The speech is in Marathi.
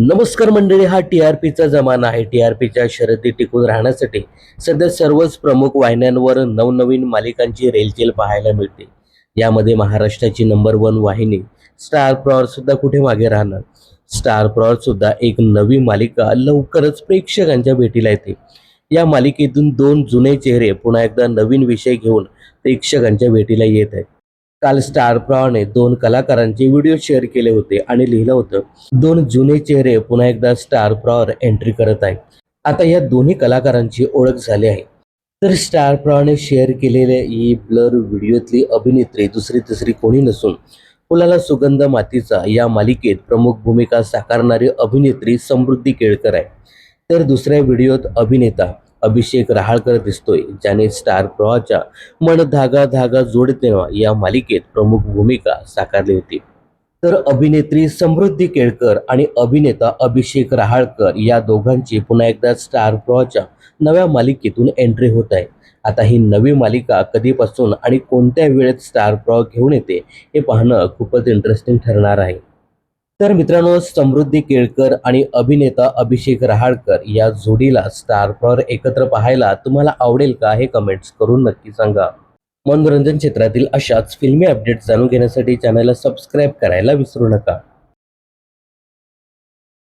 नमस्कार मंडळी हा टी आर पीचा जमाना आहे. टी आर पीच्या शर्यती टिकून राहण्यासाठी सध्या सर्वच प्रमुख वाहिन्यांवर नवनवीन मालिकांची रेलचेल पाहायला मिळते यामध्ये महाराष्ट्राची नंबर वन वाहिनी स्टार प्रॉर सुद्धा कुठे मागे राहणार? स्टार प्रॉर सुद्धा एक नवी मालिका लवकरच प्रेक्षकांच्या भेटीला येते. या मालिकेतून दोन जुने चेहरे पुन्हा एकदा नवीन विषय घेऊन प्रेक्षकांच्या भेटीला येत आहेत. काल स्टार प्रॉने दोन कलाकारांचे व्हिडिओ शेअर केले होते आणि लिहिलं होतं दोन जुने चेहरे पुन्हा एकदा स्टार प्रॉवर एंट्री करत आहेत. आता या दोन्ही कलाकारांची ओळख झाली आहे. तर स्टार प्रॉने शेअर केलेल्या ही ब्लर व्हिडिओतली अभिनेत्री दुसरी तिसरी कोणी नसून फुलाला सुगंध मातीचा या मालिकेत प्रमुख भूमिका साकारणारी अभिनेत्री समृद्धी केळकर आहे. तर दुसऱ्या व्हिडिओत अभिनेता अभिषेक रहाळकर दिसतोय ज्याने स्टार प्रवाहाच्या मन धागा धागा जोडते या मालिकेत प्रमुख भूमिका साकारली होती. तर अभिनेत्री समृद्धी केळकर आणि अभिनेता अभिषेक रहाळकर या दोघांची पुन्हा एकदा स्टार प्रवाहाच्या नव्या मालिकेतून एंट्री होत आहे. आता ही नवी मालिका कधीपासून आणि कोणत्या वेळेत स्टार प्रवाह घेऊन येते हे पाहणं खूपच इंटरेस्टिंग ठरणार आहे. तर मित्रांनो समृद्धी केळकर आणि अभिनेता अभिषेक रहाळकर या जोडीला स्टार प्रॉर एकत्र पाहायला तुम्हाला आवडेल का हे कमेंट्स करून नक्की सांगा. मनोरंजन क्षेत्रातील अशाच फिल्मी अपडेट्स जाणून घेण्यासाठी चॅनलला सबस्क्राईब करायला विसरू नका.